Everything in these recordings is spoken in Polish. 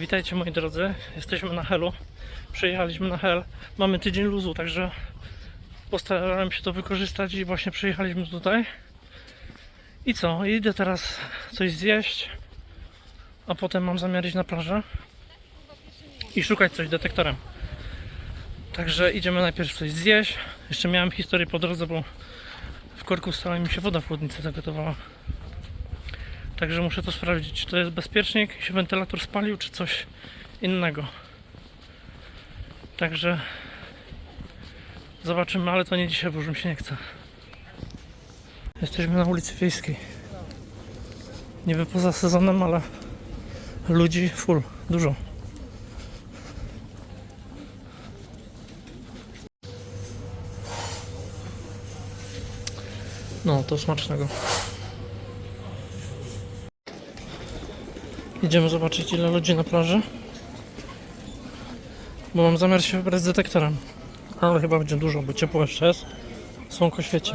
Witajcie moi drodzy, jesteśmy na Helu. Przyjechaliśmy na Hel. Mamy tydzień luzu, także postarałem się to wykorzystać i właśnie przyjechaliśmy tutaj. I co? Idę teraz coś zjeść, a potem mam zamiar iść na plażę i szukać coś detektorem. Także idziemy najpierw coś zjeść. Jeszcze miałem historię po drodze, bo w korku stała mi się woda w chłodnicy zagotowała. Także muszę to sprawdzić, czy to jest bezpiecznik, się wentylator spalił, czy coś innego. Także zobaczymy, ale to nie dzisiaj, bo już mi się nie chce. Jesteśmy na ulicy Wiejskiej. Niby poza sezonem, ale ludzi full, dużo. No, to smacznego. Idziemy zobaczyć ile ludzi na plaży. Bo mam zamiar się wybrać z detektorem. Ale chyba będzie dużo, bo ciepło jeszcze jest. Słonko świeci.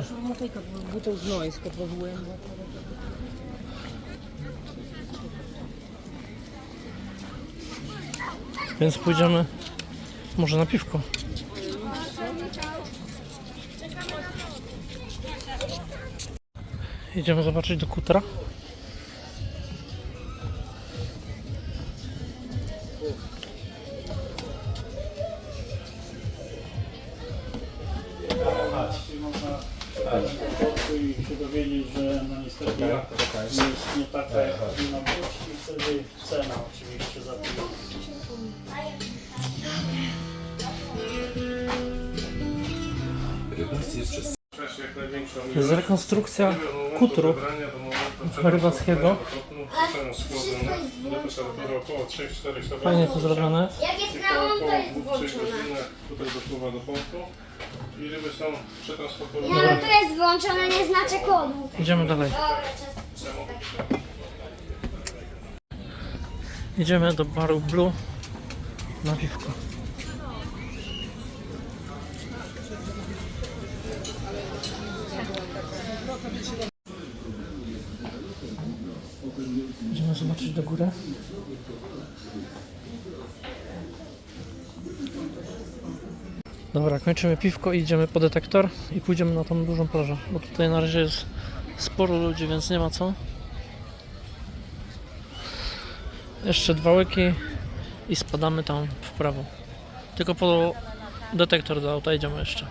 Więc pójdziemy może na piwko. Idziemy zobaczyć do kutra. Niestety jest nie taka jak powinna być i wtedy cena oczywiście za to. Jest rekonstrukcja kutru rybackiego. Fajnie to zrobione. Jak jest na to jest włączone. Tutaj dopływa do portu i ryby są przetransportowane. Nie, no to jest włączone, nie znaczy kodu. Idziemy dalej. Dobra, czas. Idziemy do baru Blue na piwko. Idziemy zobaczyć do góry. Dobra, kończymy piwko i idziemy po detektor i pójdziemy na tą dużą plażę, bo tutaj na razie jest sporo ludzi, więc nie ma co. Jeszcze dwa łyki i spadamy tam w prawo. Tylko po detektor do auta idziemy jeszcze.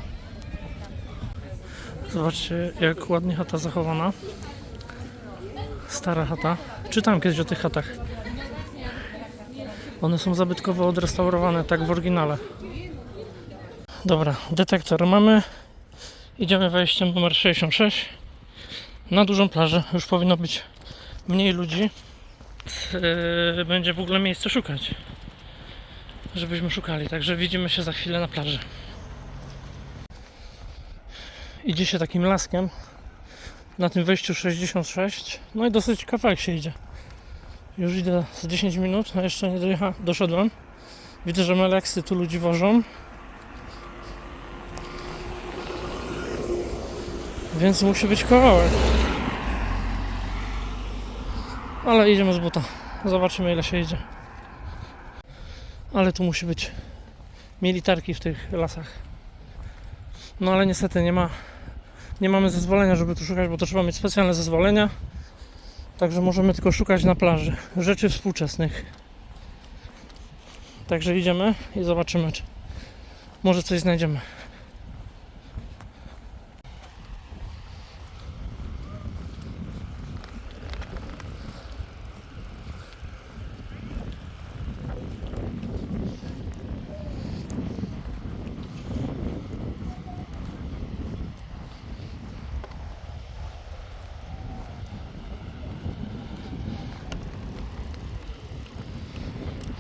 Zobaczcie jak ładnie chata zachowana. Stara chata. Czytałem kiedyś o tych chatach. One są zabytkowo odrestaurowane, tak w oryginale. Dobra, detektor mamy. Idziemy wejściem numer 66 na dużą plażę. Już powinno być mniej ludzi yy, będzie w ogóle miejsce szukać. Żebyśmy szukali. Także widzimy się za chwilę na plaży. Idzie się takim laskiem na tym wejściu 66. No i dosyć kawałek się idzie. Już idę z 10 minut, a jeszcze nie dojecha, doszedłem. Widzę, że meleksy tu ludzi wożą. Więc musi być kawałek. Ale idziemy z buta. Zobaczymy ile się idzie. Ale tu musi być militarki w tych lasach. No ale niestety nie ma nie mamy zezwolenia, żeby tu szukać, bo to trzeba mieć specjalne zezwolenia. Także możemy tylko szukać na plaży rzeczy współczesnych. Także idziemy i zobaczymy, czy może coś znajdziemy.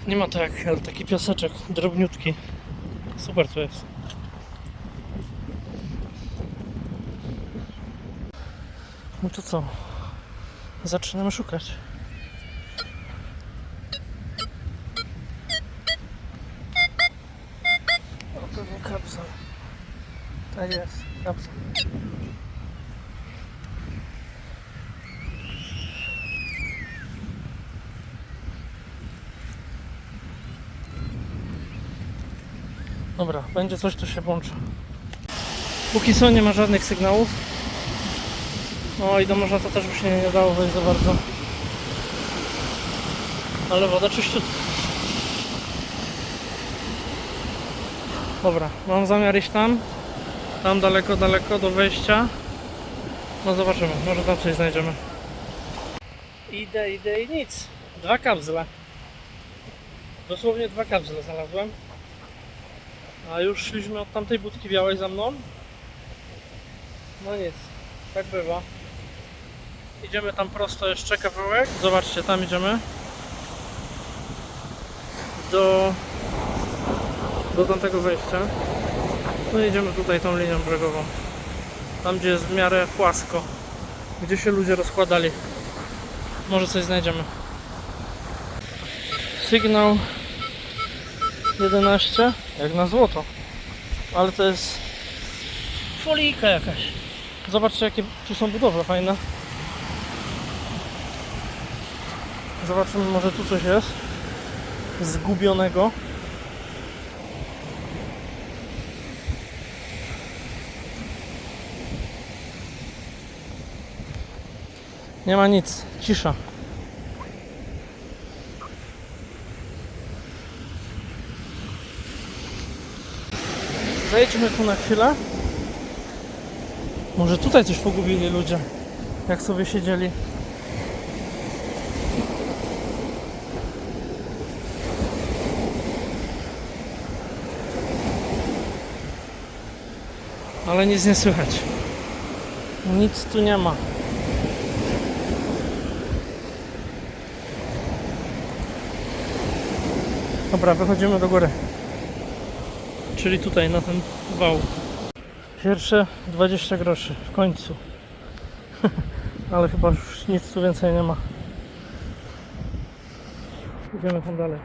Nie ma jak hel, taki piaseczek, drobniutki. Super to jest. No to co? Zaczynamy szukać. O, pewnie kapsel. Tak jest, kapsel. Dobra, będzie coś, to się włączy. Póki co nie ma żadnych sygnałów. No i do morza to też by się nie dało wejść za bardzo. Ale woda czyściutka. Dobra, mam zamiar iść tam. Tam daleko, daleko do wejścia. No zobaczymy, może tam coś znajdziemy. Idę, idę i nic. Dwa kapsle. Dosłownie dwa kapsle znalazłem. A już szliśmy od tamtej budki białej za mną. No nic, tak bywa. Idziemy tam prosto jeszcze kawałek. Zobaczcie, tam idziemy. Do, do tamtego wejścia. No idziemy tutaj tą linią brzegową. Tam gdzie jest w miarę płasko. Gdzie się ludzie rozkładali. Może coś znajdziemy. Sygnał 11 jak na złoto. Ale to jest folijka jakaś. Zobaczcie jakie tu są budowle fajne. Zobaczymy może tu coś jest zgubionego. Nie ma nic, cisza. Zejdźmy tu na chwilę. Może tutaj coś pogubili ludzie, jak sobie siedzieli. Ale nic nie słychać. Nic tu nie ma. Dobra, wychodzimy do góry. Czyli tutaj, na ten wał. Pierwsze 20 groszy, w końcu. Ale chyba już nic tu więcej nie ma. Idziemy tam dalej.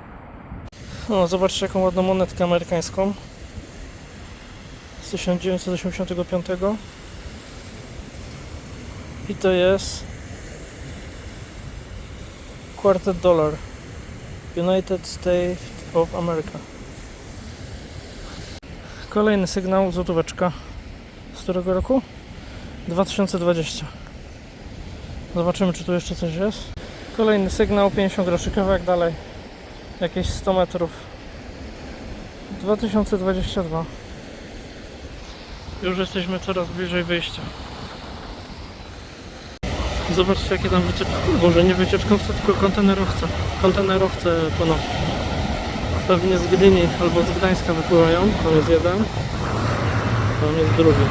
O, zobaczcie jaką ładną monetkę amerykańską. Z 1985. I to jest quarter dollar. United States of America. Kolejny sygnał, złotóweczka. Z którego roku? 2020. Zobaczymy, czy tu jeszcze coś jest. Kolejny sygnał, 50 groszy, kawałek dalej. Jakieś 100 metrów. 2022. Już jesteśmy coraz bliżej wyjścia. Zobaczcie jakie tam wycieczki. Boże, nie wycieczkowce, tylko kontenerowce. Kontenerowce płyną. Pewnie z Gdyni albo z Gdańska wypływają. Tam jest jeden. Tam jest drugi.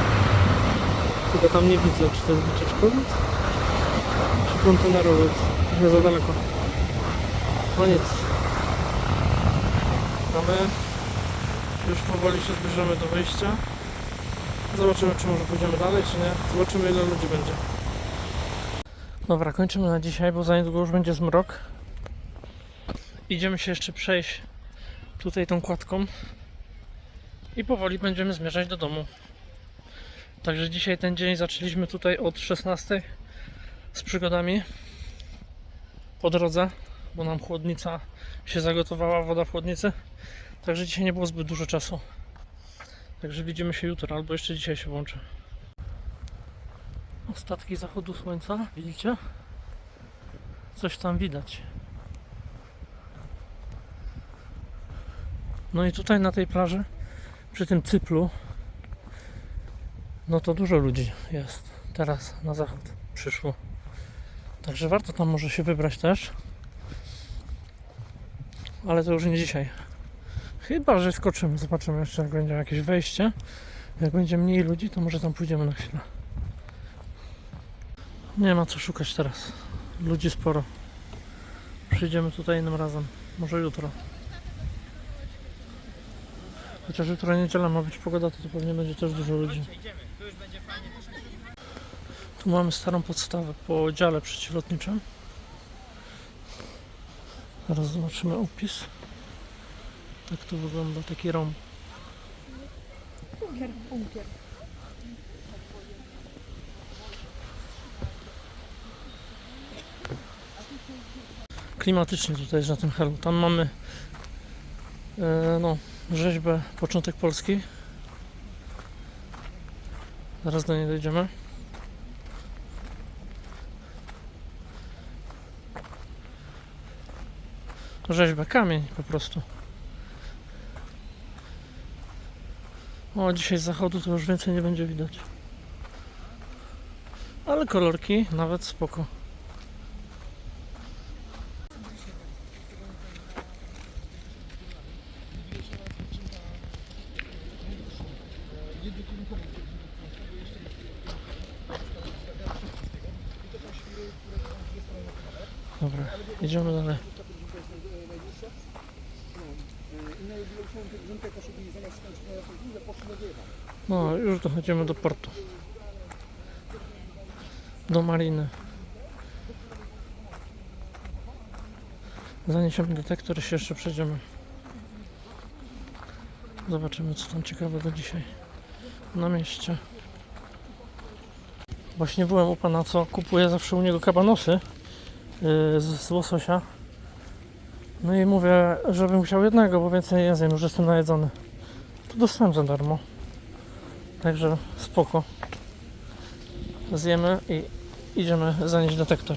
Tylko tam nie widzę, czy to jest wycieczkowiec, czy kontenerowiec. Nie za daleko. No nic. A my już powoli się zbliżamy do wyjścia. Zobaczymy, czy może pójdziemy dalej, czy nie. Zobaczymy, ile ludzi będzie. Dobra, kończymy na dzisiaj, bo za niedługo już będzie zmrok. Idziemy się jeszcze przejść tutaj tą kładką i powoli będziemy zmierzać do domu. Także dzisiaj ten dzień zaczęliśmy tutaj od 16 z przygodami po drodze, bo nam chłodnica się zagotowała, woda w chłodnicy. Także dzisiaj nie było zbyt dużo czasu. Także widzimy się jutro, albo jeszcze dzisiaj się włączę. Ostatki zachodu słońca, widzicie? Coś tam widać. No i tutaj na tej plaży, przy tym cyplu, no to dużo ludzi jest teraz na zachód przyszło. Także warto tam może się wybrać też. Ale to już nie dzisiaj. Chyba, że skoczymy. Zobaczymy jeszcze, jak będzie jakieś wejście. Jak będzie mniej ludzi, to może tam pójdziemy na chwilę. Nie ma co szukać teraz. Ludzi sporo. Przyjdziemy tutaj innym razem. Może jutro. Chociaż jutro niedziela ma być pogoda, to, to pewnie będzie też dużo ludzi. Tu mamy starą podstawę po dziale przeciwlotniczym. Zaraz zobaczymy opis. Tak to wygląda, taki. Bunkier, bunkier. klimatycznie tutaj jest na tym helu. Tam mamy e, no, rzeźbę Początek Polski. Zaraz do niej dojdziemy. Rzeźbę, kamień po prostu. O, dzisiaj z zachodu to już więcej nie będzie widać. Ale kolorki nawet spoko. Dobra, idziemy dalej. No, dochodzimy do portu. Do mariny. Zaniesiemy detektor i się jeszcze przejdziemy. Zobaczymy co tam ciekawego dzisiaj na mieście. Właśnie byłem u pana, co kupuje zawsze u niego kabanosy yy, z, z łososia. No i mówię, żebym chciał jednego, bo więcej nie zjem, już jestem najedzony. To dostałem za darmo. Także spoko. Zjemy i idziemy zanieść detektor.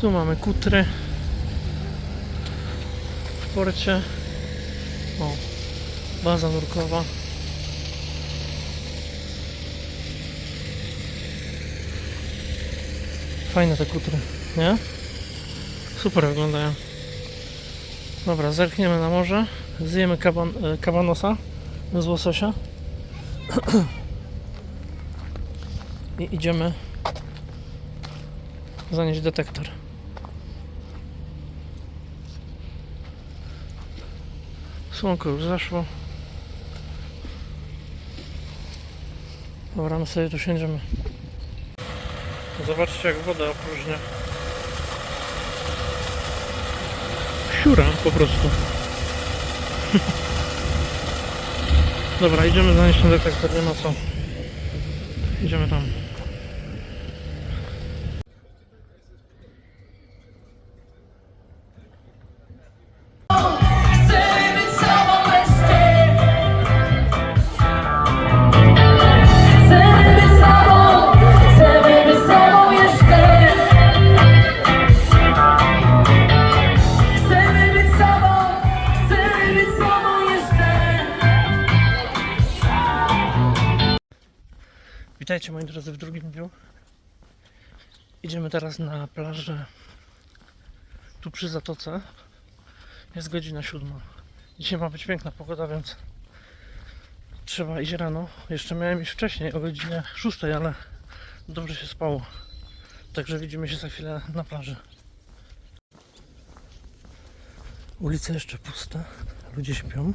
Tu mamy kutry. W porcie. O, baza nurkowa. Fajne te kutry, nie? Super wyglądają. Dobra, zerkniemy na morze. Zjemy kaban, e, kabanosa z łososia. I idziemy zanieść detektor. Słonko już zaszło. Dobra, my sobie tu siędziemy. Zobaczcie jak woda opróżnia. Siura po prostu. Dobra, idziemy zanieść ten detektor, nie ma co. Idziemy tam. Moi drodzy w drugim dniu. Idziemy teraz na plażę tu przy zatoce. Jest godzina siódma. Dzisiaj ma być piękna pogoda, więc trzeba iść rano. Jeszcze miałem iść wcześniej o godzinie 6, ale dobrze się spało. Także widzimy się za chwilę na plaży. Ulice jeszcze puste. Ludzie śpią.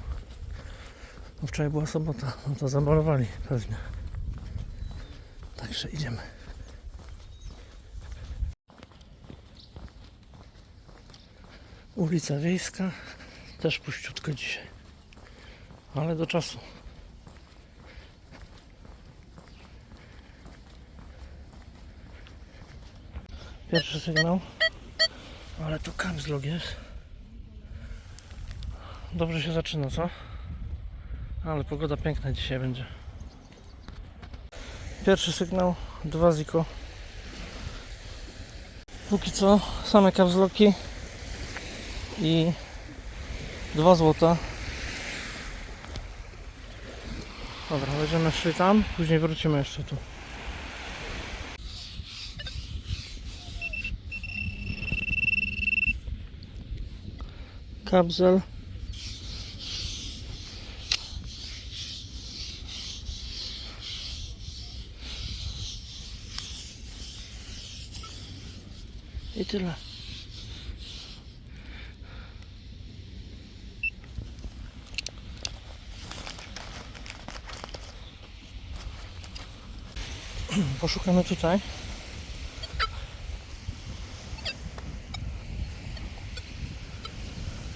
Wczoraj była sobota, no to zabalowali pewnie. Także idziemy. Ulica Wiejska też puściutko dzisiaj. Ale do czasu. Pierwszy sygnał. Ale tu kapslog jest. Dobrze się zaczyna, co? Ale pogoda piękna dzisiaj będzie. Pierwszy sygnał, dwa ziko. Póki co same kapsloki i dwa złota. Dobra, będziemy szli tam, później wrócimy jeszcze tu. Kapsel. I tyle. Poszukamy tutaj.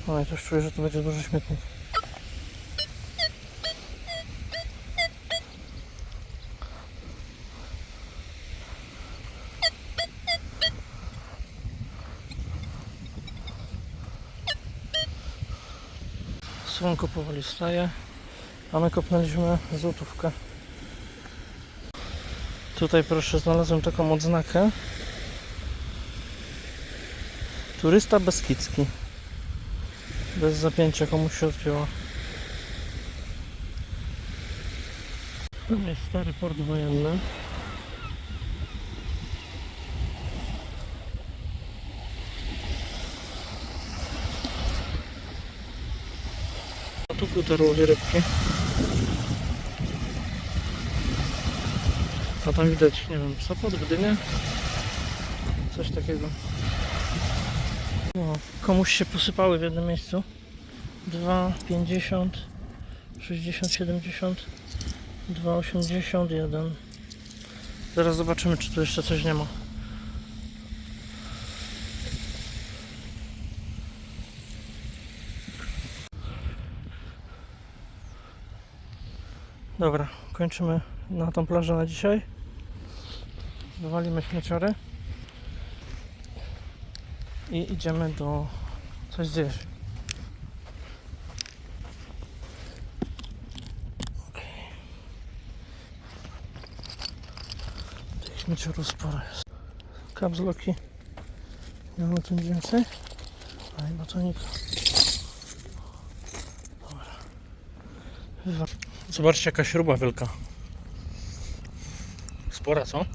O, ja też czuję, że tu będzie duży śmietnik. Słonko powoli a my kopnęliśmy złotówkę. Tutaj proszę, znalazłem taką odznakę. Turysta Beskidzki. Bez zapięcia komuś się odpięło. Tam jest stary port wojenny. Futerłowie rybki. A tam widać, nie wiem, Sopot, Gdynia? Coś takiego. No, komuś się posypały w jednym miejscu. 2, 50, 60, 70, 2, 81. Zaraz zobaczymy, czy tu jeszcze coś nie ma. Dobra, kończymy na tą plażę na dzisiaj. Wywalimy śmieciory. I idziemy do coś zjeść. Tych śmieciorów sporo jest. Kapsloki. Nie mamy tu więcej. A i batonika. Dobra. Zobaczcie jaka śruba wielka. Spora, co?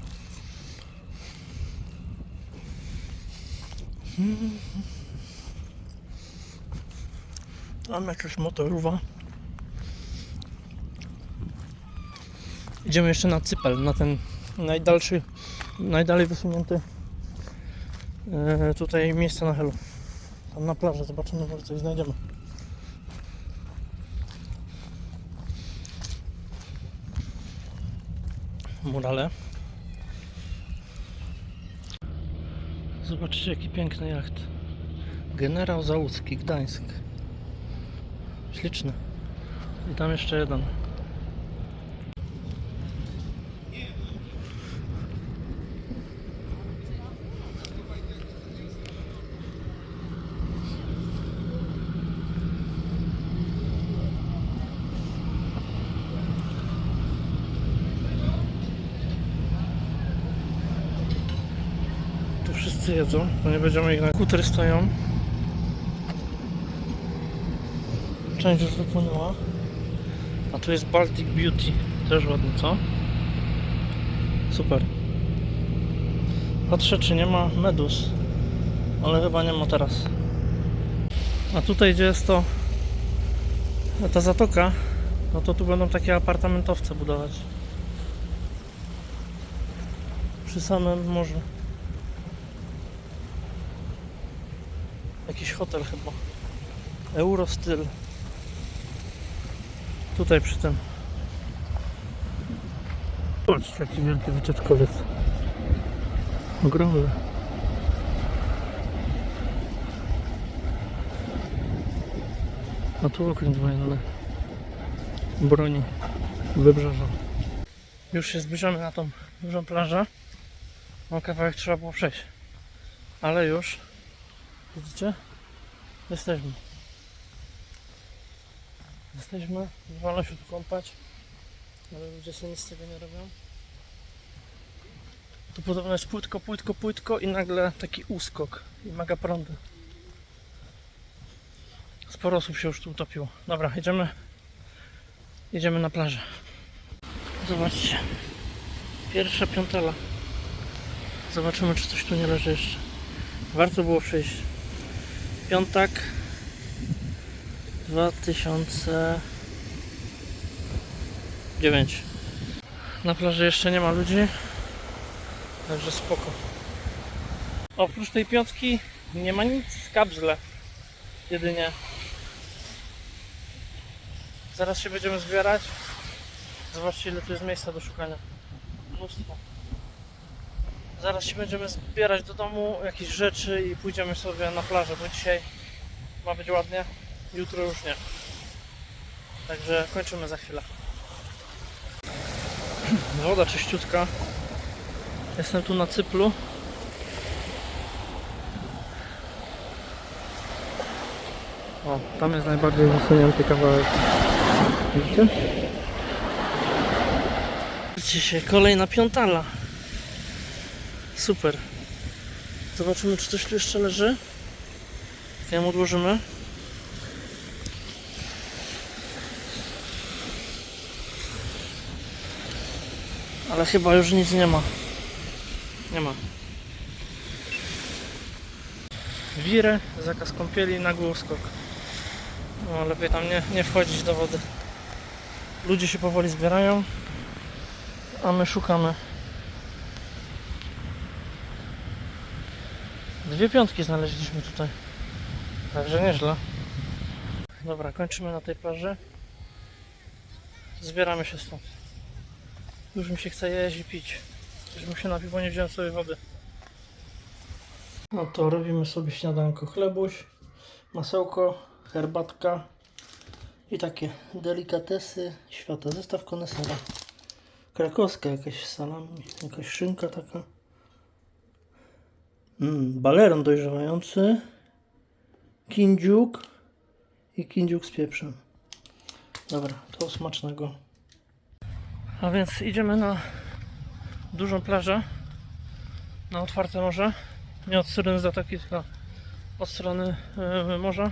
Tam jakaś motorowa. Idziemy jeszcze na Cypel, na ten najdalszy, najdalej wysunięty e, tutaj miejsce na Helu. Tam na plaży, zobaczymy może coś znajdziemy. Murale. Zobaczcie jaki piękny jacht. Generał Załucki, Gdańsk. Śliczny. I tam jeszcze jeden. Tu wszyscy jedzą, bo nie będziemy ich na kutery stoją. Część już wypłynęła. A tu jest Baltic Beauty. Też ładnie, co? Super. Patrzę, czy nie ma medus. Ale chyba nie ma teraz. A tutaj, gdzie jest to ta zatoka, no to tu będą takie apartamentowce budować. Przy samym morzu. Jakiś hotel chyba. Eurostyl. Tutaj przy tym. Patrzcie jaki wielki wycieczkowiec. Ogromny. A tu okręt wojenny. Broni wybrzeża. Już się zbliżamy na tą dużą plażę. No kawałek trzeba było przejść. Ale już Widzicie? Jesteśmy. Jesteśmy. Wolno się tu kąpać. Ale ludzie sobie nic z tego nie robią. Tu podobno jest płytko, płytko, płytko i nagle taki uskok i mega prądy. Sporo osób się już tu utopiło. Dobra, idziemy. Idziemy na plażę. Zobaczcie. Pierwsza piątela. Zobaczymy, czy coś tu nie leży jeszcze. Warto było przyjść. Piątak 2009 Na plaży jeszcze nie ma ludzi Także spoko. Oprócz tej piątki nie ma nic w kabzle Jedynie. Zaraz się będziemy zbierać. Zobaczcie ile tu jest miejsca do szukania. Mnóstwo Zaraz się będziemy zbierać do domu, jakieś rzeczy i pójdziemy sobie na plażę, bo dzisiaj ma być ładnie, jutro już nie. Także kończymy za chwilę. Woda czyściutka. Jestem tu na cyplu. O, tam jest najbardziej wysunięty kawałek. Widzicie? Widzicie się, kolejna piątala. Super. Zobaczymy, czy coś tu jeszcze leży. Ją odłożymy. Ale chyba już nic nie ma. Nie ma. Wirę, zakaz kąpieli, nagły uskok. No lepiej tam nie, nie wchodzić do wody. Ludzie się powoli zbierają, a my szukamy. Dwie piątki znaleźliśmy tutaj. Także nieźle. Dobra, kończymy na tej plaży. Zbieramy się stąd. Już mi się chce jeść i pić. Już bym się napił, bo nie wziąłem sobie wody. No to robimy sobie śniadanko. Chlebuś, masełko, herbatka i takie delikatesy świata. Zestaw konesera. Krakowska jakaś salami, jakaś szynka taka. Mm, baleron dojrzewający, kindziuk i kindziuk z pieprzem. Dobra, to smacznego. A więc idziemy na dużą plażę, na otwarte morze. Nie od strony zatoki, tylko od strony e, morza.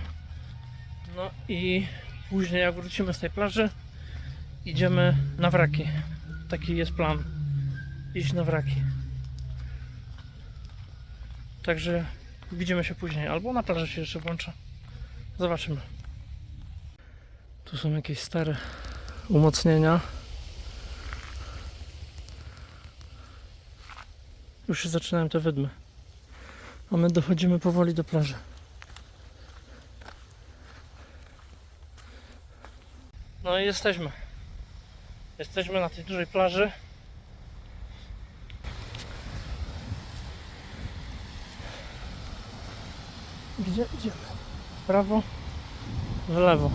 No i później jak wrócimy z tej plaży, idziemy na wraki. Taki jest plan. Iść na wraki. Także widzimy się później. Albo na plaży się jeszcze włączę. Zobaczymy. Tu są jakieś stare umocnienia. Już się zaczynają te wydmy. A my dochodzimy powoli do plaży. No i jesteśmy. Jesteśmy na tej dużej plaży. Gdzie idziemy? W prawo? W lewo.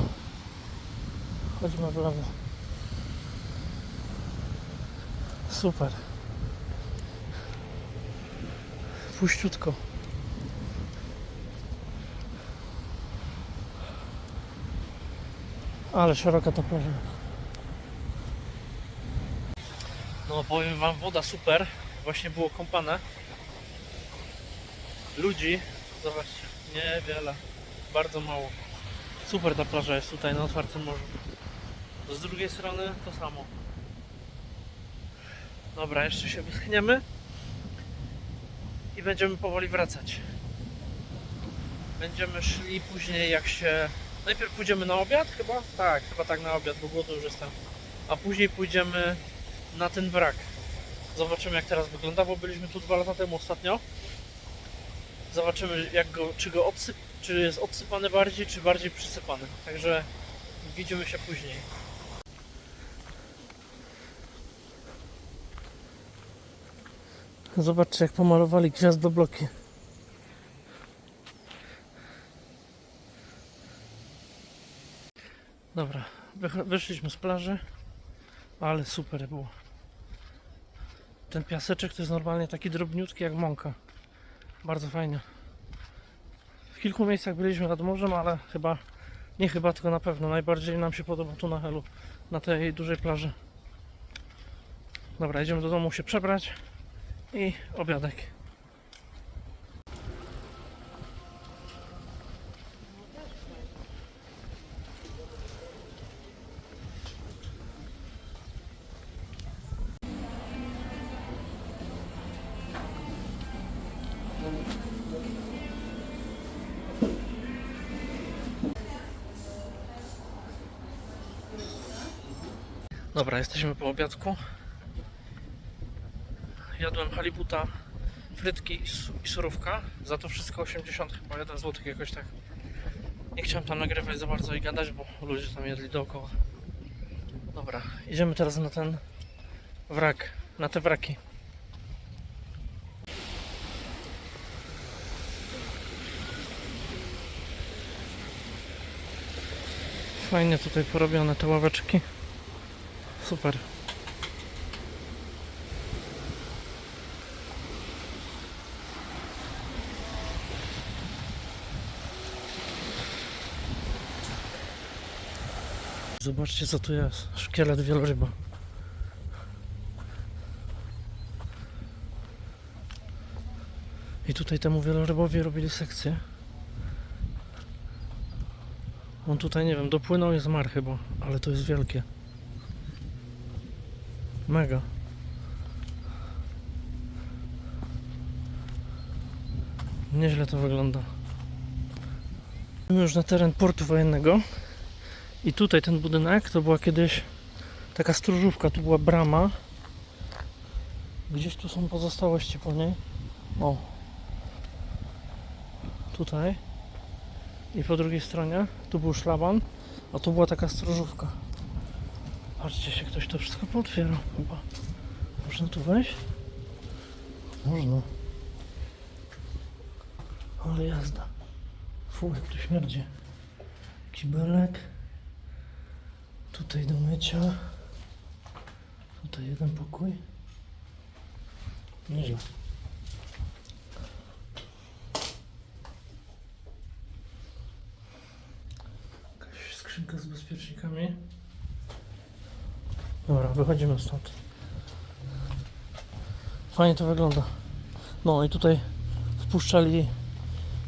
Chodźmy w lewo. Super. Puściutko. Ale szeroka ta plaża. No powiem wam, woda super. Właśnie było kąpane. Ludzi, zobaczcie, niewiele. Bardzo mało. Super ta plaża jest tutaj na otwartym morzu. Z drugiej strony to samo. Dobra, jeszcze się wyschniemy i będziemy powoli wracać. Będziemy szli później jak się... Najpierw pójdziemy na obiad chyba? Tak, chyba tak na obiad, bo głodny już jestem. A później pójdziemy na ten wrak. Zobaczymy jak teraz wygląda, bo byliśmy tu dwa lata temu ostatnio. Zobaczymy jak go, czy go obsyp, czy jest obsypany bardziej, czy bardziej przysypany. Także widzimy się później. Zobaczcie jak pomalowali gwiazdobloki. Dobra, wyszliśmy z plaży, ale super było. Ten piaseczek to jest normalnie taki drobniutki jak mąka. Bardzo fajnie. W kilku miejscach byliśmy nad morzem, ale chyba, nie chyba, tylko na pewno najbardziej nam się podoba tu na Helu, na tej dużej plaży. Dobra, idziemy do domu się przebrać i obiadek. Dobra, jesteśmy po obiadku. Jadłem halibuta, frytki i su- i surówka. Za to wszystko 80 chyba 1 zł jakoś tak. Nie chciałem tam nagrywać za bardzo i gadać, bo ludzie tam jedli dookoła. Dobra, idziemy teraz na ten wrak, na te wraki. Fajnie tutaj porobione te ławeczki. Super. Zobaczcie co tu jest. Szkielet wieloryba. I tutaj temu wielorybowi robili sekcję. On tutaj, nie wiem, dopłynął i zmarł chyba, ale to jest wielkie. Mega. Nieźle to wygląda. Już na teren portu wojennego. I tutaj ten budynek to była kiedyś taka stróżówka, tu była brama. Gdzieś tu są pozostałości po niej. O. Tutaj. I po drugiej stronie tu był szlaban, a tu była taka stróżówka. Patrzcie się, ktoś to wszystko pootwierał chyba. Można tu wejść? Można. Ale jazda. Fu, jak tu śmierdzi. Kibelek. Tutaj do mycia. Tutaj jeden pokój. Nieźle. Jakaś skrzynka z bezpiecznikami. Dobra, wychodzimy stąd. Fajnie to wygląda. No i tutaj wpuszczali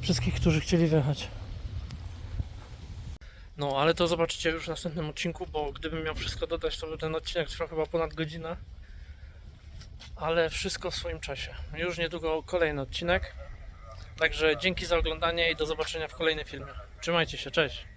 wszystkich, którzy chcieli wjechać. No, ale to zobaczycie już w następnym odcinku, bo gdybym miał wszystko dodać, to by ten odcinek trwał chyba ponad godzinę. Ale wszystko w swoim czasie. Już niedługo kolejny odcinek. Także dzięki za oglądanie i do zobaczenia w kolejnym filmie. Trzymajcie się, cześć!